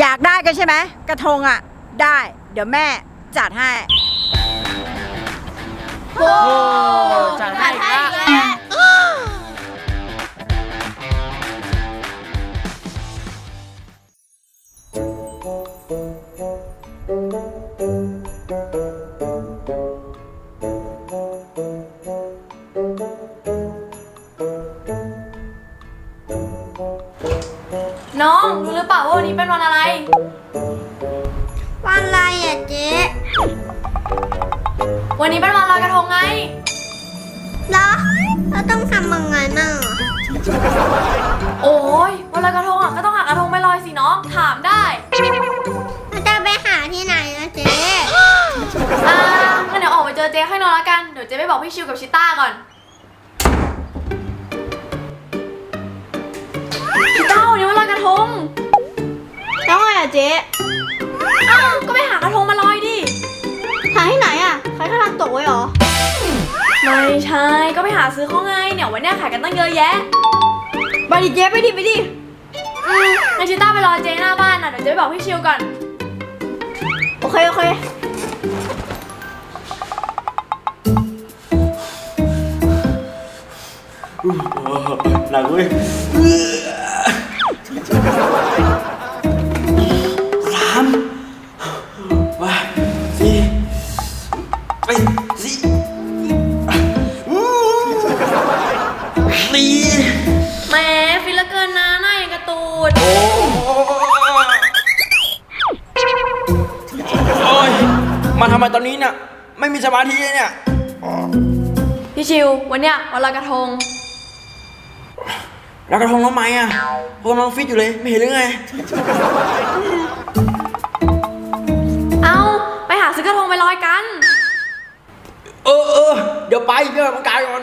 อยากได้กันใช่ไหมกระทงอะ ได้ เดี๋ยวแม่จัดให้ โอ้จัดให้อีกล้ว ไปบอกพี่ชิวกับชิต้าก่อนพี่ต้าวันนี้วันลอยกระทง แล้วไงอะเจ๊อ้าวก็ไปหากระทงมาลอยดิ หาที่ไหนอะใครกำลังตกไว้หรอ ไม่ใช่ ก็ไปหาซื้อเขาไงเนี่ยวันเนี้ยขายกันตั้งเยอะแยะไปดิเจ๊ไปดิไปดิอืมงั้นชิต้าไปรอเจ๊หน้าบ้านน่ะเดี๋ยวเจ๊ไปบอกพี่ชิวก่อน โอเคโอเค หนักเว้ยสามว่าสี่ไปสี่อู้สี่แหมฟิลเหละเกินนะหน้าอย่างกระตูดโอ้โอ้ยมาทำไมตอนนี้เนี่ย ไม่มีสมาธิเลยเนี่ย พี่ชิว วันเนี้ยวันลอยกระทง แล้วกระทงทำไมอะผมกำลังฟิตอยู่เลยไม่เห็นหรือไง เอ้าไปหาซื้อกระทงไปลอยกัน เออเออเดี๋ยวไปเดี๋ยวออกกำลังกายก่อน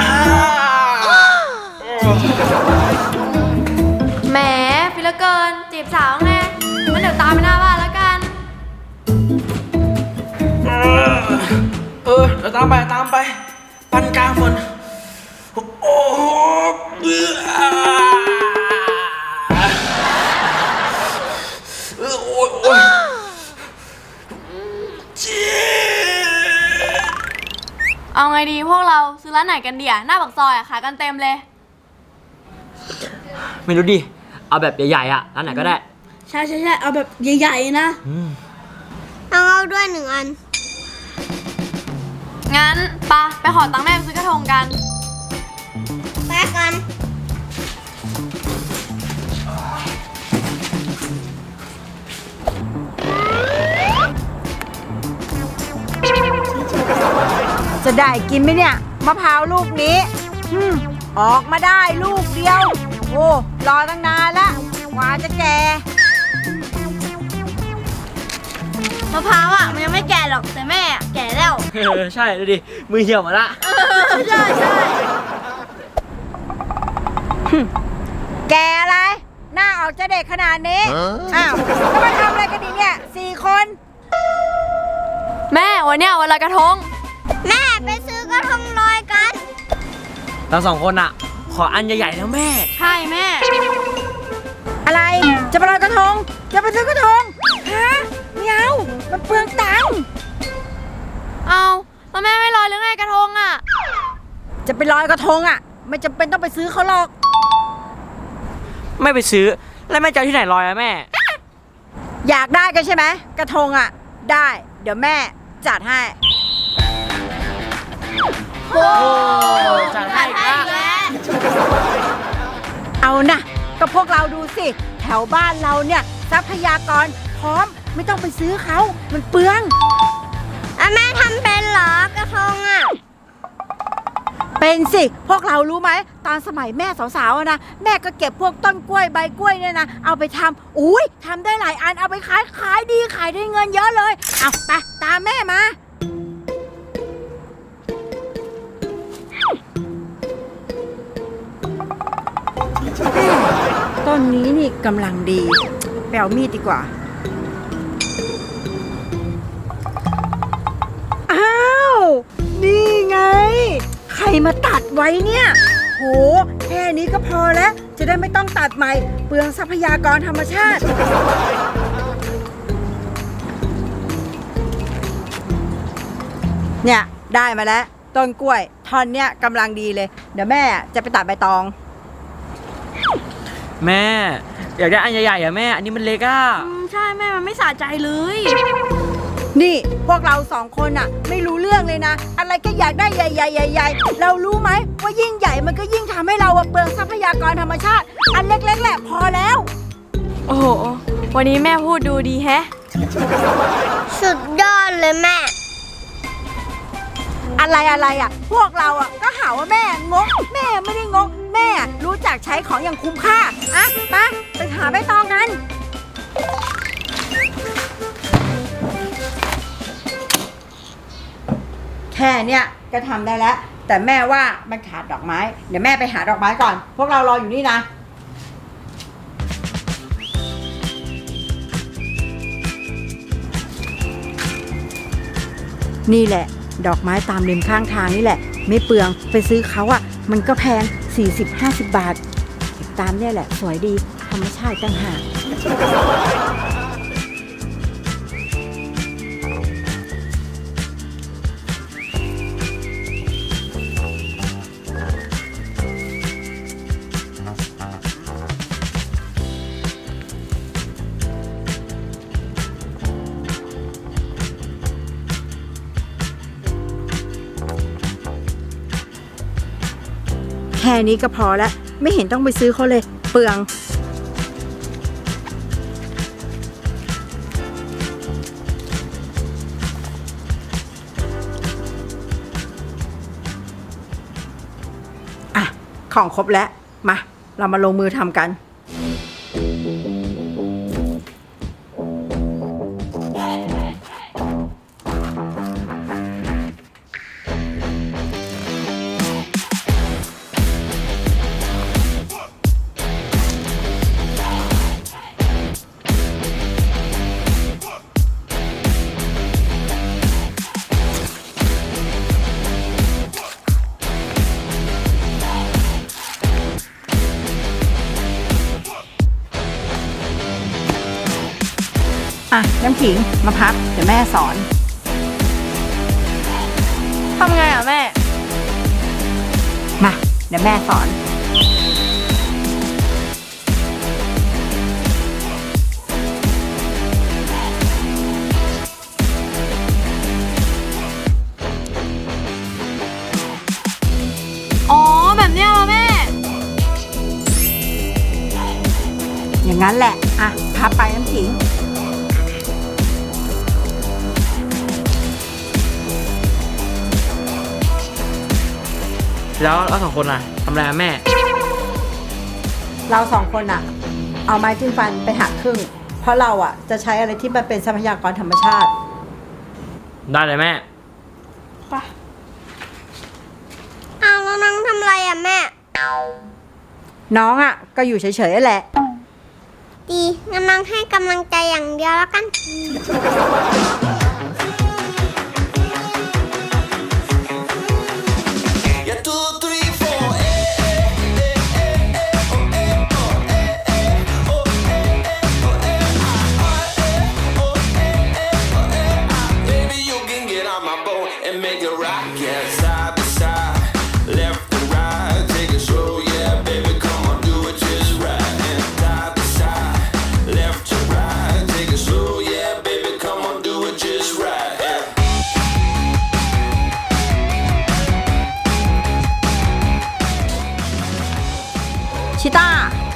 อ่าแหมฟิลเหละเกิน จีบสาวไงงั้นเดี๋ยวตามไปหน้าบ้านแล้วกัน เออเดี๋ยวตามไปตามไป ปันกลางฝนโอ้ โหเบื่อเออโอ้ยโอ้ยเจ็บเอาไงดีพวกเราซื้อร้านไหนกันเดียหน้าปากซอยอะขายกันเต็มเลย ไม่รู้ดิ เอาแบบใหญ่ๆอะร้านไหนก็ได้ ใช่ใช่ใช่เอาแบบใหญ่ๆนะอืมเอาเอาด้วยหนึ่งอัน งั้นปะไปขอตังค์แม่ไปซื้อกระทงกัน แปกันจะได้กินไหมเนี่ยมะพร้าวลูกนี้อืมออกมาได้ลูกเดียว โอ้รอตั้งนานละกว่าจะแก่มะพร้าวอะ มันยังไม่แก่หรอกแต่แม่อะแก่แล้ว เออใช่ดูดิมือเหี่ยวหมาละ ใช่ใช่ แก่อะไร หน้าออกจะเด็กขนาดนี้ อ้าวก็มาทำอะไรกันดีเนี่ยสี่คน แม่วันเนี้ยวันลอยกระทง แม่ไปซื้อกระทงลอยกัน เราสองคนอะขออันใหญ่ๆนะแม่ ใช่แม่ อะไรจะไปลอยกระทง จะไปซื้อกระทงฮะไม่เอามันเปลืองตังค์เอาแล้วแม่ไม่ลอยหรือไงกระทงอะ จะไปลอยกระทงอะ ไม่จำเป็นต้องไปซื้อเขาหรอก ไม่ไปซื้อ แล้วแม่จะเอาที่ไหนลอยอะแม่ อยากได้กันใช่ไหมกระทงอะ ได้ เดี๋ยวแม่จัดให้โอ้จัดให้อีกแล้วเอานะก็พวกเราดูสิ แถวบ้านเราเนี่ย ทรัพยากรพร้อมไม่ต้องไปซื้อเขามันเปลืองแล้วแม่ทำเป็นเหรอกระทงอะ เป็นสิพวกเรารู้ไหมตอนสมัยแม่สาวๆอะนะแม่ก็เก็บพวกต้นกล้วยใบกล้วยเนี่ยนะเอาไปทำอุ้ยทำได้หลายอันเอาไปขายขายดีขายได้เงินเยอะเลยเอาไปตามแม่มา ต้นนี้นี่กำลังดีไปเอามีดดีกว่า อ้าว นี่ไงใค รมาตัดไว้เนี่ย โห แค่นี้ก็พอแล้ว จะได้ไม่ต้องตัดใหม่ เปลืองทรัพยากรธรรมชาติ เนี่ย ได้มาแล้ว ต้นกล้วยท่อนเนี้ยกำลังดีเลย เดี๋ยวแม่จะไปตัดใบตอง แม่ อยากได้อันใหญ่ๆอะแม่ อันนี้มันเล็กอะ อืมใช่แม่มันไม่สะใจเลย นี่พวกเราสองคนอะไม่รู้เรื่องเลยนะ อะไรก็อยากได้ใหญ่ๆใหญ่ๆเรารู้ไหมว่ายิ่งใหญ่มันก็ยิ่งทำให้เราอะเปลืองทรัพยากรธรรมชาติ อันเล็กๆแหละพอแล้ว โอ้โห วันนี้แม่พูดดูดีแฮะ สุดยอดเลยแม่ อะไรอะไรอะพวกเราอะก็หาว่าแม่งก แม่ไม่ได้งก แม่รู้จักใช้ของอย่างคุ้มค่าอะไปไปหาใบตอง ค่เนี้ยก็ทำได้แล้ว แต่แม่ว่ามันขาดดอกไม้ เดี๋ยวแม่ไปหาดอกไม้ก่อน พวกเรารออยู่นี่นะนี่แหละ ดอกไม้ตามริมข้างทางนี่แหละ ไม่เปลืองไปซื้อเขาอะ่ะ มันก็แพง 40-50 บาท ตามเนี่ยแหละ สวยดี ธรรมชาติต่างหาก นี้ก็พอแล้วไม่เห็นต้องไปซื้อเขาเลย เปลือง อะ ของครบแล้ว มา เรามาลงมือทำกัน อะน้ำขิงมาพับเดี๋ยวแม่สอน ทำไงอะแม่ มา เดี๋ยวแม่สอน อ๋อ แบบเนี้ยเหรอแม่ อย่างนั้นแหละ อะพับไปน้ำขิง แล้วเราสองคนล่ะทำอะไรอะแม่ เราสองคนอะเอาไม้จิ้มฟันไปหักครึ่ง เพราะเราอะจะใช้อะไรที่มันเป็นทรัพยากรธรรมชาติ ได้เลยแม่เอาแล้วน้องทำอะไรอะแม่ น้องอะก็อยู่เฉยๆแหละ ดีงั้นน้องให้กำลังใจอย่างเดียวแล้วกัน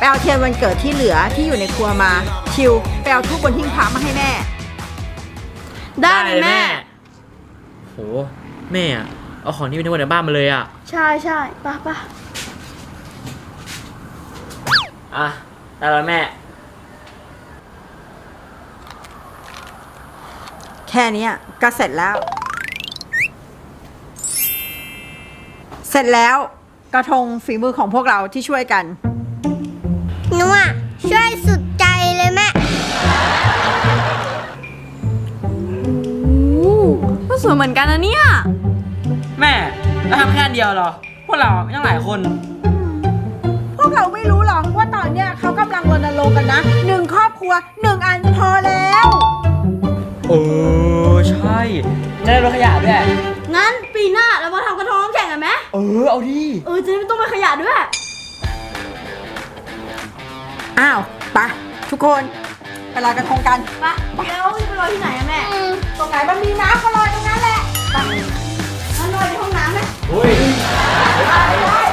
เอาเทียนวันเกิดที่เหลือที่อยู่ในครัวมา ชิวไปเอาทุกบนหิ้งพระมาให้แม่ ได้เลยแม่ โหแม่อะเอาของที่มีทั้งหมดในบ้านมาเลยอะใช่ใช่ป่ะป่ะอะได้แล้วแม่ แค่เนี้ยก็เสร็จแล้ว เสร็จแล้วกระทงฝีมือของพวกเราที่ช่วยกัน วยเหมือนกันนะเนี่ย แม่เราทำแค่อันเดียวเหรอ พวกเราไม่ต้องหลายคน พวกเราไม่รู้หรอกว่าตอนเนี้ยเขากำลังรณรงค์กันนะหนึ่งครอบครัวหนึ่งอันพอแล้ว เออ ใช่ จะได้ลดขยะด้วย งั้นปีหน้าเรามาทำกระทงน้ำแข็งกันไหมเออ เอาดิ เออจะได้ไม่ต้องไปขยะด้วย อ้าวไปะทุกคนไปลอยกระทงกัน ปะแล้วจะไปลอยที่ไหนอะแม่ ตรงไหนมันมีน้ำก็ลอยตรงนั้นแหละไปมันลอยในห้องน้ำไหมเฮ้ย ไ